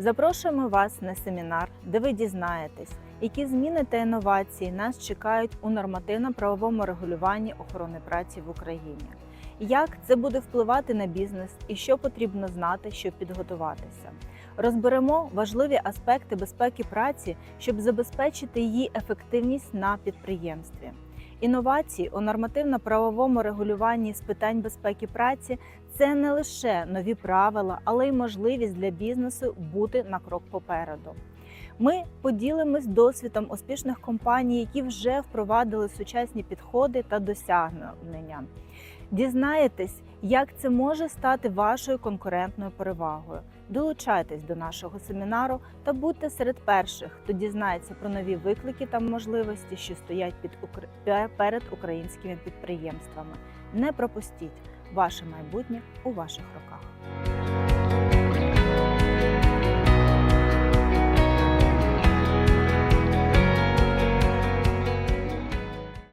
Запрошуємо вас на семінар, де ви дізнаєтесь, які зміни та інновації нас чекають у нормативно-правовому регулюванні охорони праці в Україні. Як це буде впливати на бізнес і що потрібно знати, щоб підготуватися. Розберемо важливі аспекти безпеки праці, щоб забезпечити її ефективність на підприємстві. Інновації у нормативно-правовому регулюванні з питань безпеки праці це не лише нові правила, але й можливість для бізнесу бути на крок попереду. Ми поділимось досвідом успішних компаній, які вже впровадили сучасні підходи та досягнення. Дізнаєтесь, як це може стати вашою конкурентною перевагою. Долучайтесь до нашого семінару та будьте серед перших, хто дізнається про нові виклики та можливості, що стоять під перед українськими підприємствами. Не пропустіть ваше майбутнє у ваших руках.